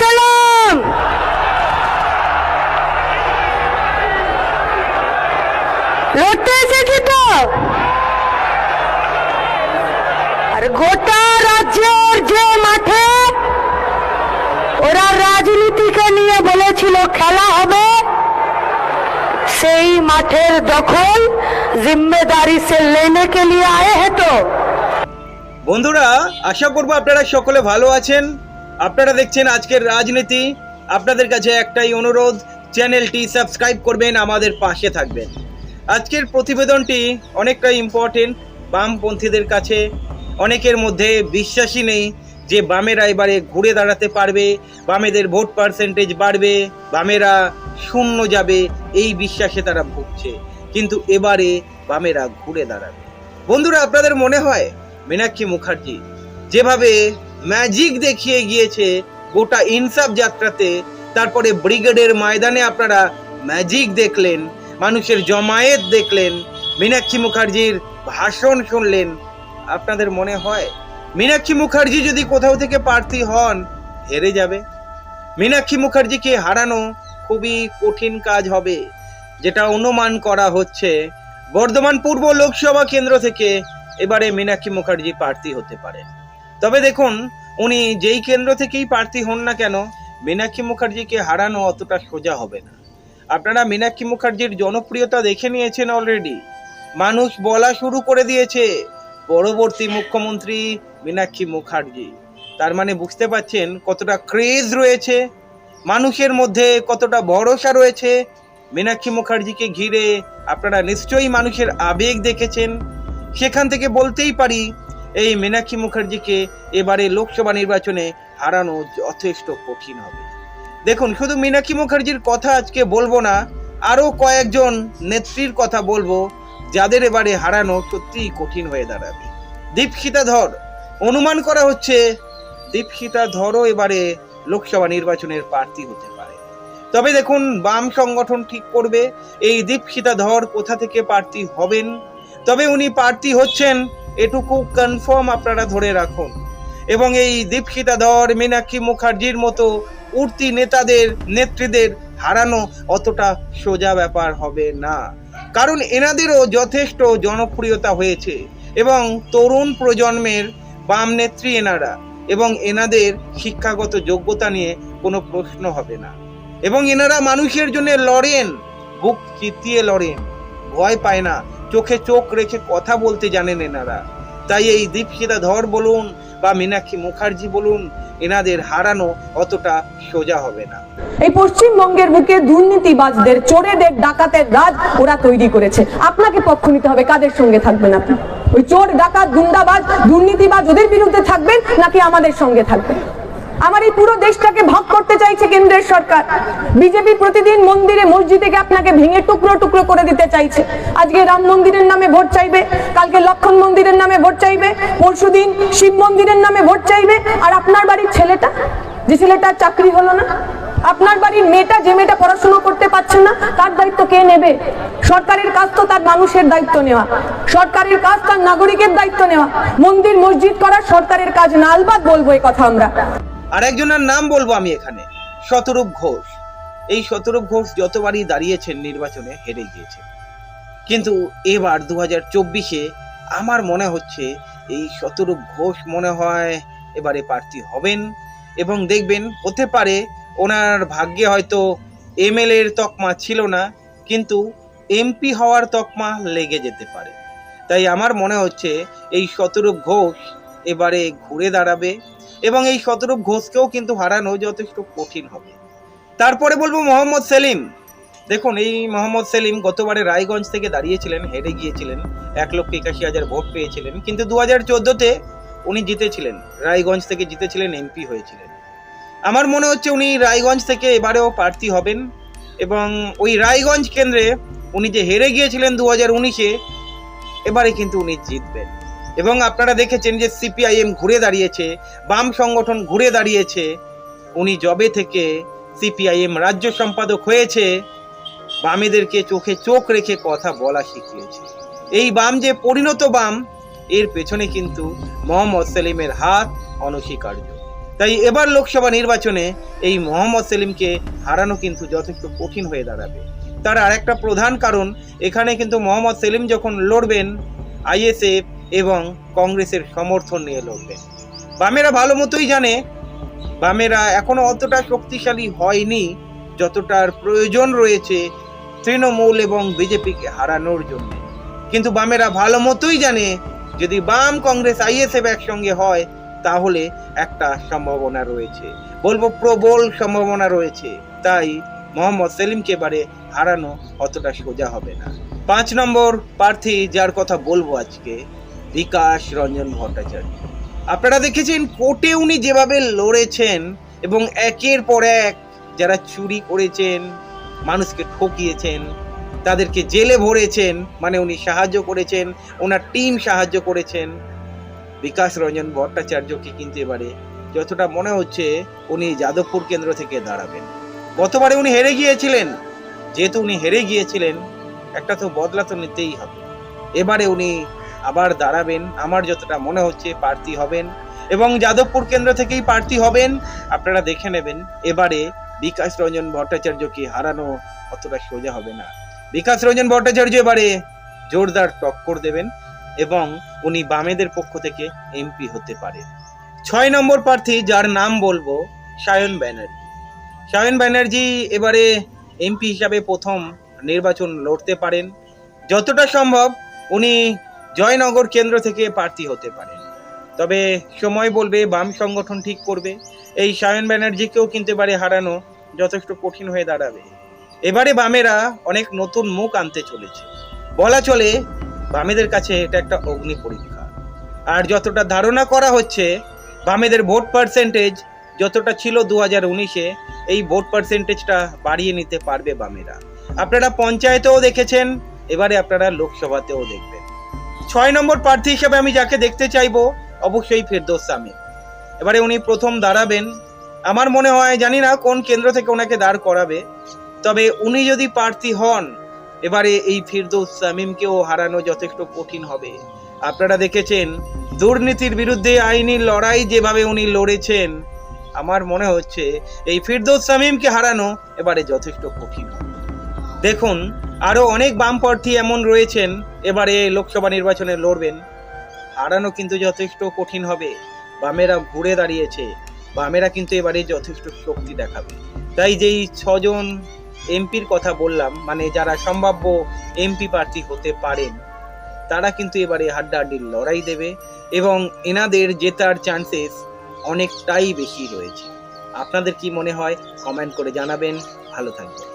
সালাম। লড়তে এসেছি তো। আর গোটা রাজ্যের যে মাঠে ওরা রাজনীতিকে নিয়ে বলেছিল খেলা হবে, সেই মাঠের দখল জিম্মেদারি সে লেনে কে নিয়ে আয়ে হতো। বন্ধুরা, আশা করব আপনারা সকলে ভালো আছেন। আপনারা দেখছেন আজকের রাজনীতি। আপনাদের কাছে একটাই অনুরোধ, চ্যানেলটি সাবস্ক্রাইব করবেন, আমাদের পাশে থাকবেন। আজকের প্রতিবেদনটি অনেকটা ইম্পর্টেন্ট বামপন্থীদের কাছে অনেকের মধ্যে বিশ্বাসই নেই যে বামেরা এবারে ঘুরে দাঁড়াতে পারবে, বামেদের ভোট পার্সেন্টেজ বাড়বে, বামেরা শূন্য যাবে, এই বিশ্বাসে তারা ভুগছে। কিন্তু এবারে বামেরা ঘুরে দাঁড়াবে। বন্ধুরা, আপনাদের মনে হয়, মীনাক্ষী মুখার্জি যেভাবে ম্যাজিক দেখিয়ে গিয়েছে গোটা ইনসাফ যাত্রাতে। তারপরে ব্রিগেডের ময়দানে আপনারা ম্যাজিক দেখলেন, মানুষের জমায়েত দেখলেন, মীনাক্ষী মুখার্জির ভাষণ শুনলেন। আপনাদের মনে হয় মীনাক্ষী মুখার্জি যদি কোথাও থেকে প্রার্থী হন, হেরে যাবে? মীনাক্ষী মুখার্জিকে হারানো খুবই কঠিন কাজ হবে, যেটা অনুমান করা হচ্ছে বর্ধমান পূর্ব লোকসভা কেন্দ্র থেকে এবারে মীনাক্ষী মুখার্জি প্রার্থী হতে পারে তবে দেখুন উনি যেই কেন্দ্র থেকেই প্রার্থী হন না কেন, মীনাক্ষী মুখার্জিকে হারানো অতটা সোজা হবে না। আপনারা মীনাক্ষী মুখার্জির জনপ্রিয়তা দেখে নিয়েছেন অলরেডি মানুষ বলা শুরু করে দিয়েছে, পরবর্তী মুখ্যমন্ত্রী মীনাক্ষী মুখার্জি। তার মানে বুঝতে পাচ্ছেন কতটা ক্রেজ রয়েছে, মানুষের মধ্যে কতটা ভরসা রয়েছে। মীনাক্ষী মুখার্জিকে ঘিরে আপনারা নিশ্চয়ই মানুষের আবেগ দেখেছেন। সেখান থেকে বলতেই পারি এই মীনাক্ষী মুখার্জিকে এবারে লোকসভা নির্বাচনে হারানো যথেষ্ট কঠিন হবে। দেখুন, শুধু মীনাক্ষী মুখার্জির কথা আজকে বলব না, আরও কয়েকজন নেত্রীর কথা বলব, যাদের এবারে হারানো সত্যিই কঠিন হয়ে দাঁড়াবে। দীপশিতা ধর, অনুমান করা হচ্ছে দীপশিতা ধরও এবারে লোকসভা নির্বাচনের প্রার্থী হতে পারে। তবে দেখুন, বাম সংগঠন ঠিক করবে, এই দীপশিতা ধর কোথা থেকে প্রার্থী হবেন? তবে উনি প্রার্থী হচ্ছেন এটুকু কনফার্ম আপনারা ধরে রাখুন। এবং এই দীপশিতা ধর, মীনাক্ষী মুখার্জির মতো উঠতি নেতাদের, নেত্রীদের হারানো অতটা সোজা ব্যাপার হবে না। কারণ এনাদেরও যথেষ্ট জনপ্রিয়তা হয়েছে এবং তরুণ প্রজন্মের বাম নেত্রী এনারা এবং এনাদের শিক্ষাগত যোগ্যতা নিয়ে কোনো প্রশ্ন হবে না। এবং এনারা মানুষের জন্য লড়েন, বুক চিতিয়ে লড়েন, ভয় পায় না। চোখে চোখ রেখে কথা বলতে জানেন এনারা। তাই এই দীপশিতা ধর বলুন বা মীনাক্ষী মুখার্জি বলুন, এনাদের হারানো অতটা সোজা হবে না। এই পশ্চিমবঙ্গের বুকে দুর্নীতিবাজদের, চোরেদের, ডাকাতের রাজ ওরা তৈরি করেছে। আপনাকে পক্ষ নিতে হবে, কাদের সঙ্গে থাকবেন আপনি? ওই চোর, ডাকাত, গুন্ডাবাজ, দুর্নীতিবাজ ওদের বিরুদ্ধে থাকবেন নাকি আমাদের সঙ্গে থাকবেন? আমার এই পুরো দেশটাকে ভাগ করতে চাইছে কেন্দ্রের সরকার। বিজেপি প্রতিদিন মন্দিরে, মসজিদে গিয়ে আপনাকে ভেঙে টুকরো টুকরো করে দিতে চাইছে। আজকে রাম মন্দিরের নামে ভোট চাইবে, কালকে লক্ষণ মন্দিরের নামে ভোট চাইবে, পরশুদিন শিব মন্দিরের নামে ভোট চাইবে, আর আপনার বাড়ির ছেলেটা? যে ছেলেটার চাকরি হলো না, আপনার বাড়ির মেয়েটা যে মেয়েটা পড়াশোনা করতে পারছে না, তার দায়িত্ব কে নেবে? সরকারের কাজ তো তার মানুষের দায়িত্ব নেওয়া। সরকারের কাজ তার নাগরিকের দায়িত্ব নেওয়া। মন্দির, মসজিদ করা সরকারের কাজ না আলবাদ বলব এই কথা আমরা। আর একজনের নাম বলব আমি এখানে, শতরূপ ঘোষ। এই শতরূপ ঘোষ যতবারই দাঁড়িয়েছেন নির্বাচনে, হেরে গিয়েছেন। কিন্তু এবার দু হাজার চব্বিশে আমার মনে হচ্ছে, এই শতরূপ ঘোষ মনে হয় এবারে প্রার্থী হবেন এবং দেখবেন হতে পারে ওনার ভাগ্যে হয়তো এমএলএ এর তকমা ছিল না, কিন্তু এমপি হওয়ার তকমা লেগে যেতে পারে। তাই আমার মনে হচ্ছে, এই শতরূপ ঘোষ এবারে ঘুরে দাঁড়াবে। এবং এই শতরূপ ঘোষকেও কিন্তু হারানো যথেষ্ট কঠিন হবে। তারপরে বলব মোহাম্মদ সেলিম। দেখুন, এই মোহাম্মদ সেলিম গতবারে রায়গঞ্জ থেকে দাঁড়িয়েছিলেন, হেরে গিয়েছিলেন, এক লক্ষ একাশি হাজার ভোট পেয়েছিলেন। কিন্তু দু হাজার চোদ্দোতে উনি জিতেছিলেন, রায়গঞ্জ থেকে জিতেছিলেন, এমপি হয়েছিলেন। আমার মনে হচ্ছে উনি রায়গঞ্জ থেকে এবারেও প্রার্থী হবেন এবং ওই রায়গঞ্জ কেন্দ্রে উনি যে হেরে গিয়েছিলেন দু হাজার উনিশে, এবারে কিন্তু উনি জিতবেন। এবং আপনারা দেখেছেন যে সিপিআইএম ঘুরে দাঁড়িয়েছে, বাম সংগঠন ঘুরে দাঁড়িয়েছে। উনি জবে থেকে সিপিআইএম রাজ্য সম্পাদক হয়েছে, বামেদেরকে চোখে চোখ রেখে কথা বলা শিখিয়েছে। এই বাম যে পরিণত বাম, এর পেছনে কিন্তু মোহাম্মদ সেলিমের হাত অনস্বীকার্য। তাই এবার লোকসভা নির্বাচনে এই মোহাম্মদ সেলিমকে হারানো কিন্তু যথেষ্ট কঠিন হয়ে দাঁড়াবে। তার আরেকটা প্রধান কারণ, এখানে কিন্তু মোহাম্মদ সেলিম যখন লড়বেন, আইএসএফ এবং কংগ্রেসের সমর্থন নিয়ে লড়বেন বামেরা ভালো মতোই জানে, বামেরা এখনও অতটা শক্তিশালী হয়নি যতটার প্রয়োজন রয়েছে তৃণমূল এবং বিজেপিকে হারানোর জন্য। কিন্তু বামেরা ভালো মতোই জানে, যদি বাম কংগ্রেস আইএসএফ একসঙ্গে হয়, তাহলে একটা সম্ভাবনা রয়েছে। বলব প্রবল সম্ভাবনা রয়েছে, তাই মোহাম্মদ সেলিমকে এবারে হারানো অতটা সোজা হবে না। পাঁচ নম্বর প্রার্থী যার কথা বলব আজকে বিকাশ রঞ্জন ভট্টাচার্য। আপনারা দেখেছেন কোর্টে উনি যেভাবে লড়েছেন এবং একের পর এক যারা চুরি করেছেন, মানুষকে ঠকিয়েছেন, তাদেরকে জেলে ভরেছেন মানে উনি সাহায্য করেছেন, ওনার টিম সাহায্য করেছেন, বিকাশ রঞ্জন ভট্টাচার্যকে কিন্তু এবারে যতটা মনে হচ্ছে উনি যাদবপুর কেন্দ্র থেকে দাঁড়াবেন। গতবারে উনি হেরে গিয়েছিলেন, যেহেতু উনি হেরে গিয়েছিলেন, একটা তো বদলা তো নিতেই হবে। এবারে উনি আবার দাঁড়াবেন। আমার যতটা মনে হচ্ছে প্রার্থী হবেন এবং যাদবপুর কেন্দ্র থেকেই প্রার্থী হবেন। আপনারা দেখে নেবেন, এবারে বিকাশ রঞ্জন ভট্টাচার্যকে হারানো অতটা সোজা হবে না। বিকাশ রঞ্জন ভট্টাচার্য এবারে জোরদার টক্কর দেবেন এবং উনি বামেদের পক্ষ থেকে এমপি হতে পারে ছয় নম্বর প্রার্থী, যার নাম বলব, সায়ন ব্যানার্জি। সায়ন ব্যানার্জি এবারে এমপি হিসাবে প্রথম নির্বাচন লড়তে পারেন। যতটা সম্ভব উনি জয়নগর কেন্দ্র থেকে প্রার্থী হতে পারেন। তবে সময় বলবে, বাম সংগঠন ঠিক করবে। এই সায়ন ব্যানার্জিকেও কিন্তু এবারে হারানো যথেষ্ট কঠিন হয়ে দাঁড়াবে। এবারে বামেরা অনেক নতুন মুখ আনতে চলেছে। বলা চলে, বামেদের কাছে এটা একটা অগ্নি পরীক্ষা। আর যতটা ধারণা করা হচ্ছে, বামেদের ভোট পার্সেন্টেজ যতটা ছিল দু হাজার উনিশে, এই ভোট পার্সেন্টেজটা বাড়িয়ে নিতে পারবে বামেরা। আপনারা পঞ্চায়েতেও দেখেছেন, এবারে আপনারা লোকসভাতেও দেখবেন। ছয় নম্বর প্রার্থী হিসেবে আমি যাকে দেখতে চাইব, অবশ্যই ফেরদৌস সামি এবারে উনি প্রথম দাঁড়াবেন। আমার মনে হয়, জানি না কোন কেন্দ্র থেকে ওনাকে দাঁড় করাবে, তবে উনি যদি প্রার্থী হন, এবারে এই ফিরদৌস সামিমকেও হারানো যথেষ্ট কঠিন হবে। আপনারা দেখেছেন, দুর্নীতির বিরুদ্ধে আইনি লড়াই যেভাবে উনি লড়েছেন, আমার মনে হচ্ছে এই ফিরদৌস সামিমকে হারানো এবারে যথেষ্ট কঠিন দেখুন আরও অনেক বাম প্রার্থী এমন রয়েছেন এবারে লোকসভা নির্বাচনে লড়বেন। হারানো কিন্তু যথেষ্ট কঠিন হবে। বামেরা ঘুরে দাঁড়িয়েছে। বামেরা কিন্তু এবারে যথেষ্ট শক্তি দেখাবে। তাই যেই ছজন এমপির কথা বললাম মানে যারা সম্ভাব্য এমপি প্রার্থী হতে পারেন, তারা কিন্তু এবারে হাড্ডাহাড্ডির লড়াই দেবে এবং এনাদের জেতার চান্সেস অনেকটাই বেশি রয়েছে। আপনাদের কি মনে হয়? কমেন্ট করে জানাবেন। ভালো থাকবেন।